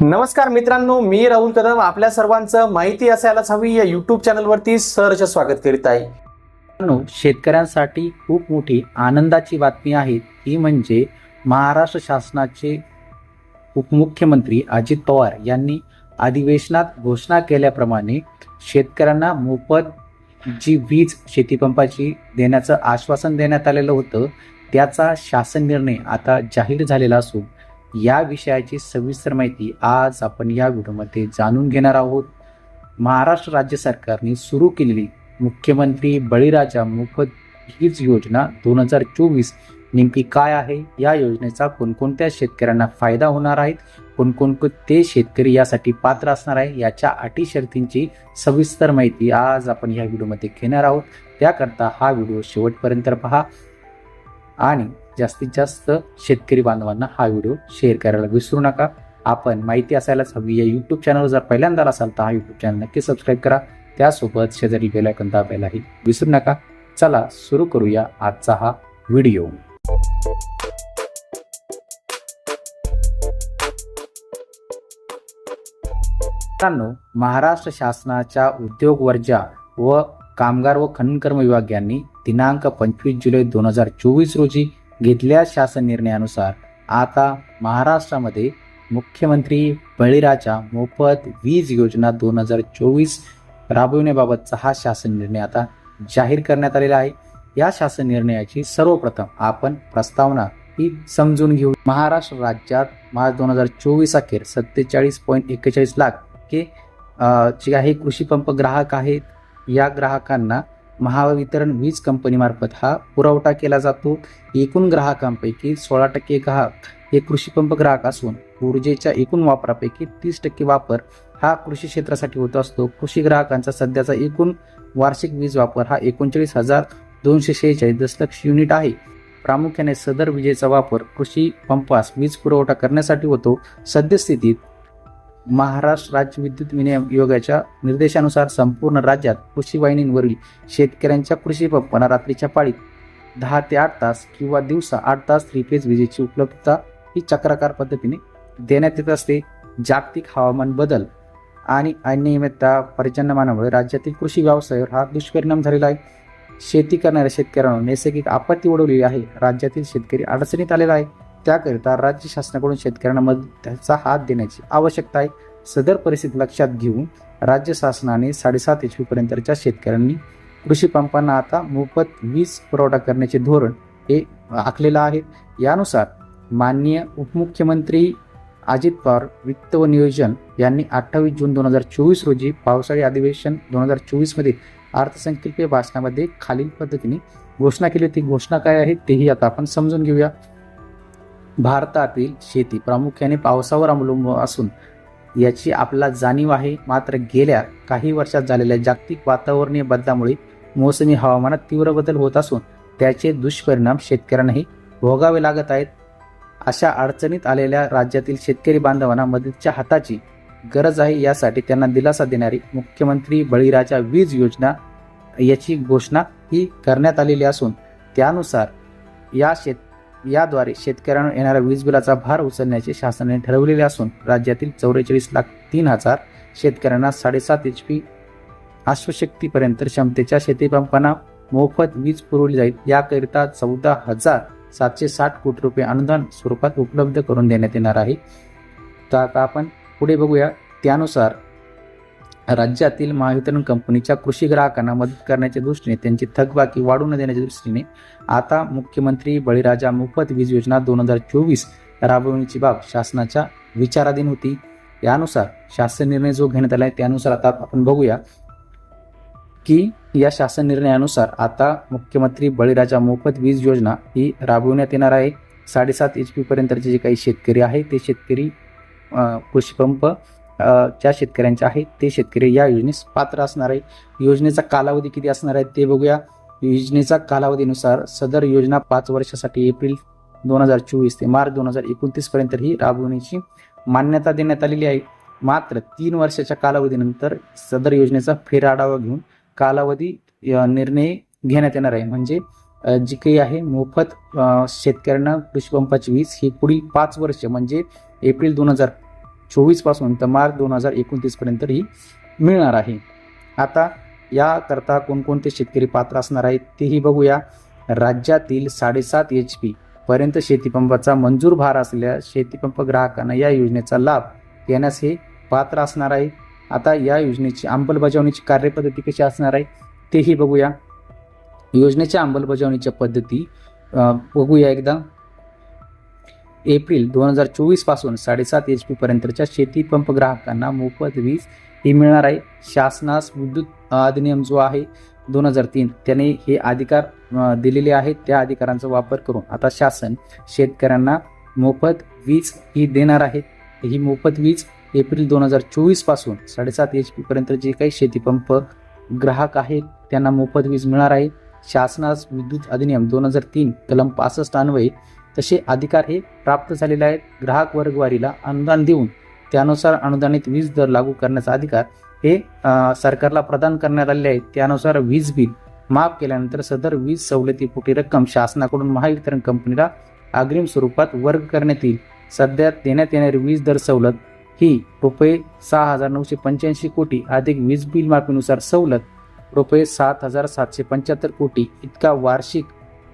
नमस्कार मित्रांनो मी राहुल कदम. आपल्या सर्वांचं माहिती असायलाच हवी. या युट्यूब चॅनलवरती सहर्ष स्वागत करीत आहे. मित्रांनो शेतकऱ्यांसाठी खूप मोठी आनंदाची बातमी आहे. ती म्हणजे महाराष्ट्र शासनाचे उपमुख्यमंत्री अजित पवार यांनी अधिवेशनात घोषणा केल्याप्रमाणे शेतकऱ्यांना मोफत जी वीज शेतीपंपाची देण्याचं आश्वासन देण्यात आलेलं होतं त्याचा शासन निर्णय आता जाहीर झालेला असून या विषयाची सविस्तर माहिती आज आपण या व्हिडिओमध्ये जाणून घेणार आहोत. महाराष्ट्र राज्य सरकारने सुरू केलेली मुख्यमंत्री बळीराजा मोफत हीच योजना दोन हजार चोवीस नेमकी काय आहे? या योजनेचा कोणकोणत्या शेतकऱ्यांना फायदा होणार आहे? कोणकोणते शेतकरी यासाठी पात्र असणार आहे? याच्या अटी शर्तींची सविस्तर माहिती आज आपण या व्हिडिओमध्ये घेणार आहोत. त्याकरता हा व्हिडिओ शेवटपर्यंत पहा. आणि जास्तीत जास्त शेतकरी बांधवांना हा व्हिडिओ शेअर करायला विसरू नका. आपण माहिती असायलाच हवी. या यूट्यूब चॅनलवर जर पहिल्यांदा असाल तर हा यूट्यूब चॅनल नक्की सबस्क्राईब करा. त्यासोबत शेजारी बेल आयकॉन दाबायलाही विसरू नका. चला सुरू करूया आजचा हा व्हिडिओ. मित्रांनो महाराष्ट्र शासनाच्या उद्योग वर्जा व कामगार व खननकर्म विभाग यांनी दिनांक पंचवीस जुलै दोन हजार चोवीस रोजी घेतल्या शासन निर्णयानुसार आता महाराष्ट्रामध्ये मुख्यमंत्री बळीराजा मोफत वीज योजना दोन हजार चोवीस राबविण्याबाबतचा हा शासन निर्णय आता जाहीर करण्यात आलेला आहे. या शासन निर्णयाची सर्वप्रथम आपण प्रस्तावना ही समजून घेऊ. महाराष्ट्र राज्यात मार्च दोन हजार चोवीस अखेर सत्तेचाळीस पॉईंट एक्केचाळीस लाख के जे आहे कृषी पंप ग्राहक आहेत. या ग्राहकांना महावितरण वीज कंपनीमार्फत हा पुरवठा केला जातो. एकूण ग्राहकांपैकी सोळा टक्के ग्राहक हे कृषीपंप ग्राहक असून ऊर्जेच्या एकूण वापरापैकी तीस टक्के वापर हा कृषी क्षेत्रासाठी होत असतो. कृषी ग्राहकांचा सध्याचा एकूण वार्षिक वीज वापर हा एकोणचाळीस हजार दोनशे शेहेचाळीस दशलक्ष युनिट आहे. प्रामुख्याने सदर विजेचा वापर कृषी पंपास वीज पुरवठा करण्यासाठी होतो. सद्यस्थितीत महाराष्ट्र राज्य विद्युत विनिमय योगाच्या निर्देशानुसार संपूर्ण राज्यात कृषी वाहिनींवरील शेतकऱ्यांच्या कृषी पंपांना रात्रीच्या पाळीत दहा ते आठ तास किंवा दिवसा आठ तास थ्री फेज विजेची उपलब्धता ही चक्राकार पद्धतीने देण्यात येत असते. जागतिक हवामान बदल आणि अनियमितता पर्जन्यमानामुळे राज्यातील कृषी व्यवसायावर हा दुष्परिणाम झालेला आहे. शेती करणाऱ्या शेतकऱ्यांना नैसर्गिक आपत्ती ओढवलेली आहे. राज्यातील शेतकरी अडचणीत आलेला आहे. त्याकरिता राज्य शासनाकडून शेतकऱ्यांना मदतीचा हात देण्याची आवश्यकता आहे. सदर परिस्थिती लक्षात घेऊन राज्य शासनाने साडेसात एच पी पर्यंतच्या शेतकऱ्यांनी कृषी पंपांना आता मोफत वीज पुरवठा करण्याचे धोरण हे आखलेलं आहे. यानुसार माननीय उपमुख्यमंत्री अजित पवार वित्त व नियोजन यांनी अठ्ठावीस जून दोन हजार चोवीस रोजी पावसाळी अधिवेशन दोन हजार चोवीसमध्ये अर्थसंकल्पीय भाषणामध्ये खालील पद्धतीने घोषणा केली होती. घोषणा काय आहे तेही आता आपण समजून घेऊया. भारतातील शेती प्रामुख्याने पावसावर अवलंबून असून याची आपला जाणीव आहे. मात्र गेल्या काही वर्षात झालेल्या जागतिक वातावरणीय बदलामुळे मोसमी हवामानात तीव्र बदल होत असून त्याचे दुष्परिणाम शेतकऱ्यांनाही भोगावे लागत आहेत. अशा अडचणीत आलेल्या राज्यातील शेतकरी बांधवांना मदतीच्या हाताची गरज आहे यासाठी त्यांना दिलासा देणारी मुख्यमंत्री बळीराजा वीज योजना याची घोषणा ही करण्यात आलेली असून त्यानुसार या शेत याद्वारे शेतकऱ्यांना येणाऱ्या वीज बिलाचा भार उचलण्याचे शासनाने ठरवलेले असून राज्यातील चौवेचाळीस लाख तीन हजार शेतकऱ्यांना साडेसात एच पी अश्वशक्तीपर्यंत क्षमतेच्या शेतीपंपांना मोफत वीज पुरवली जाईल. याकरिता चौदा हजार सातशे साठ कोटी रुपये अनुदान स्वरूपात उपलब्ध करून देण्यात येणार आहे. तर आता आपण पुढे बघूया. त्यानुसार राज्यातील महावितरण कंपनीच्या कृषी ग्राहकांना मदत करण्याच्या दृष्टीने त्यांची थकबाकी वाढू न देण्याच्या दृष्टीने आता मुख्यमंत्री बळीराजा मोफत वीज योजना दोन हजार चोवीस राबवण्याची बाब शासनाच्या विचाराधीन होती. यानुसार शासन निर्णय जो घेण्यात आला आहे त्यानुसार आता आपण बघूया की या शासन निर्णयानुसार आता मुख्यमंत्री बळीराजा मोफत वीज योजना ही राबवण्यात येणार आहे. साडेसात एच पी पर्यंतचे जे काही शेतकरी आहे ते शेतकरी कृषीपंप ज्या शेतकऱ्यांचे आहेत ते शेतकरी या योजनेस पात्र असणार आहे योजनेचा कालावधी किती असणार आहे ते बघूया. योजनेचा कालावधीनुसार सदर योजना पाच वर्षासाठी एप्रिल दोन हजार चोवीस ते मार्च दोन हजार एकोणतीस पर्यंत ही राबवण्याची मान्यता देण्यात आलेली आहे. मात्र तीन वर्षाच्या कालावधीनंतर सदर योजनेचा फेरआढावा घेऊन कालावधी निर्णय घेण्यात येणार आहे. म्हणजे जी काही आहे मोफत शेतकऱ्यांना कृषीपंपाची वीज ही पुढील पाच वर्ष म्हणजे एप्रिल दोन हजार चोवीसपासून तर मार्च दोन हजार एकोणतीस पर्यंत ही मिळणार आहे. आता याकरता कोणकोणते शेतकरी पात्र असणार आहेत तेही बघूया. राज्यातील साडेसात एच पी पर्यंत शेतीपंपाचा मंजूर भार असलेल्या शेतीपंप ग्राहकांना या योजनेचा लाभ घेण्यास हे पात्र असणार आहे. आता या योजनेची अंमलबजावणीची कार्यपद्धती कशी असणार आहे तेही बघूया. योजनेच्या अंमलबजावणीच्या पद्धती बघूया एकदा. एप्रिल दोन हजार चोवीसपासून साडेसात एच पी पर्यंतच्या शेती पंप ग्राहकांना मोफत वीज ही मिळणार आहे. शासनास विद्युत अधिनियम जो आहे दोन हजार तीन त्याने हे अधिकार दिलेले आहेत. त्या अधिकारांचा वापर करून आता शासन शेतकऱ्यांना मोफत वीज ही देणार आहे. ही मोफत वीज एप्रिल दोन हजार चोवीसपासून साडेसात एच पी पर्यंत जे काही शेतीपंप ग्राहक आहेत त्यांना मोफत वीज मिळणार आहे. शासनास विद्युत अधिनियम दोन हजार तीन कलम पासष्ट अन्वये तसे अधिकार हे प्राप्त झालेले आहेत. ग्राहक वर्गवारीला अनुदान देऊन त्यानुसार अनुदानित वीज दर लागू करण्याचा अधिकार हे सरकारला प्रदान करण्यात आलेले आहे त्यानुसार वीज बिल माफ केल्यानंतर सदर वीज सवलतीपोटी रक्कम शासनाकडून महावितरण कंपनीला अग्रिम स्वरूपात वर्ग करण्यात येईल. सध्या देण्यात येणारी वीज दर सवलत ही रुपये सहा हजार नऊशे पंच्याऐंशी कोटी. अधिक वीज बिल माफीनुसार सवलत रुपये सात हजार सातशे पंच्याहत्तर कोटी. इतका वार्षिक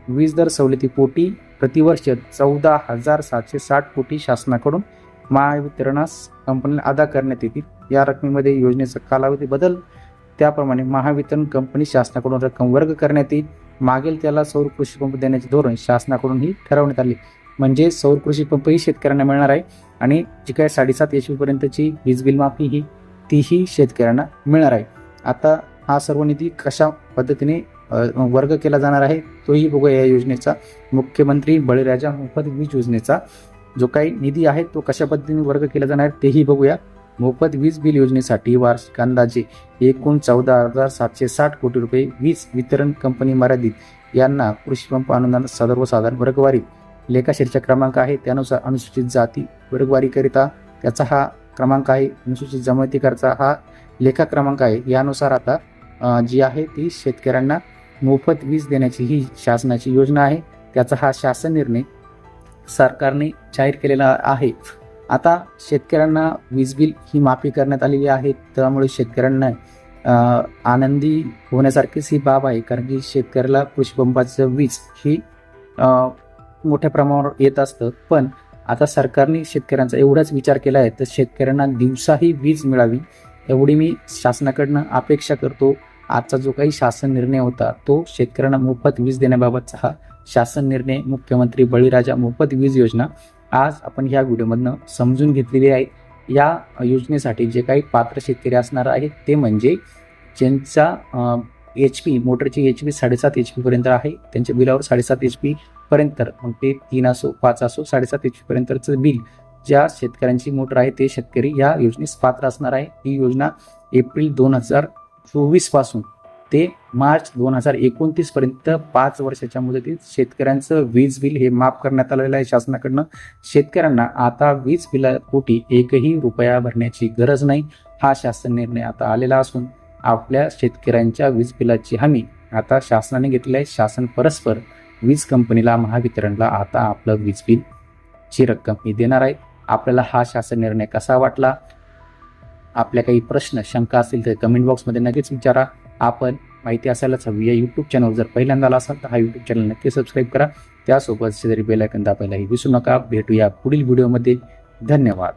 वीज दर सवलतीपोटी प्रतिवर्ष चौदा हजार सातशे साठ कोटी शासनाकडून महावितरणास कंपनीला अदा करण्यात येतील. या रकमेमध्ये योजनेचा कालावधी बदल त्याप्रमाणे महावितरण कंपनी शासनाकडून रक्कम वर्ग करण्यात येईल. मागेल त्याला सौर कृषी पंप देण्याचे धोरण शासनाकडूनही ठरवण्यात आले. म्हणजे सौर कृषी पंपही शेतकऱ्यांना मिळणार आहे आणि जी काय साडेसात एच पर्यंतची वीज बिल माफी ही तीही शेतकऱ्यांना मिळणार आहे. आता हा सर्व निधी कशा पद्धतीने वर्ग केला जाणार आहे. तोही बघूया या योजनेचा. मुख्यमंत्री बळीराजा मोफत वीज योजनेचा जो काही निधी आहे तो कशा पद्धतीने वर्ग केला जाणार आहे तेही बघूया. मोफत वीज बिल योजनेसाठी वार्षिक अंदाजे एकूण चौदा हजार सातशे साठ कोटी रुपये वीज वितरण कंपनी मर्यादित यांना कृषीपंप अनुदान सर्वसाधारण वर्गवारी लेखाशीर्षक क्रमांक आहे. त्यानुसार अनुसूचित जाती वर्गवारीकरिता त्याचा हा क्रमांक आहे. अनुसूचित जमातीकरचा हा लेखा क्रमांक आहे. यानुसार आता जी आहे ती शेतकऱ्यांना मोफत वीज देण्याची ही शासनाची योजना आहे. त्याचा हा शासन निर्णय सरकारने जाहीर केलेला आहे. आता शेतकऱ्यांना वीज बिल ही माफी करण्यात आलेली आहे. त्यामुळे शेतकऱ्यांना आनंदी होण्यासारखीच ही बाब आहे. कारण की शेतकऱ्याला कृषीपंपाचं वीज ही मोठ्या प्रमाणावर येत असतं. पण आता सरकारने शेतकऱ्यांचा एवढाच विचार केला आहे. तर शेतकऱ्यांना दिवसाही वीज मिळावी एवढी मी शासनाकडनं अपेक्षा करतो. आजचा जो काही शासन निर्णय होता तो शेतकऱ्यांना मोफत वीज देण्याबाबतचा हा शासन निर्णय मुख्यमंत्री बळीराजा मोफत वीज योजना आज आपण ह्या व्हिडिओमधनं समजून घेतलेली आहे. या योजनेसाठी जे काही पात्र शेतकरी असणार आहेत ते म्हणजे ज्यांचा एच पी मोटरची एच पी साडेसात एच पीपर्यंत आहे त्यांच्या बिलावर साडेसात एच पी पर्यंत मग ते तीन असो पाच असो साडेसात एच पी पर्यंतचं बिल ज्या शेतकऱ्यांची मोटर आहे ते शेतकरी या योजनेस पात्र असणार आहे. ही योजना एप्रिल दोन हजार चोवीसपासून ते मार्च दोन हजार एकोणतीस पर्यंत पाच वर्षाच्या मुदतीत शेतकऱ्यांचं वीज बिल हे माफ करण्यात आलेलं आहे. शासनाकडनं शेतकऱ्यांना आता वीज बिलापोटी एकही रुपया भरण्याची गरज नाही. हा शासन निर्णय आता आलेला असून आपल्या शेतकऱ्यांच्या वीज बिलाची हमी आता शासनाने घेतली आहे. शासन परस्पर वीज कंपनीला महावितरणला आता आपलं वीज बिल ची रक्कम ही देणार आहे. आपल्याला हा शासन निर्णय कसा वाटला? आपल्या काही प्रश्न शंका असतील तर कमेंट बॉक्समध्ये नक्कीच विचारा. आपण माहिती असायलाच हवी. या यूट्यूब चॅनल जर पहिल्यांदा आला असाल तर हा यूट्यूब चॅनल नक्की सबस्क्राईब करा. त्यासोबत शेजारी बेलायकन दाबायलाही विसरू नका. भेटूया पुढील व्हिडिओमध्ये धन्यवाद.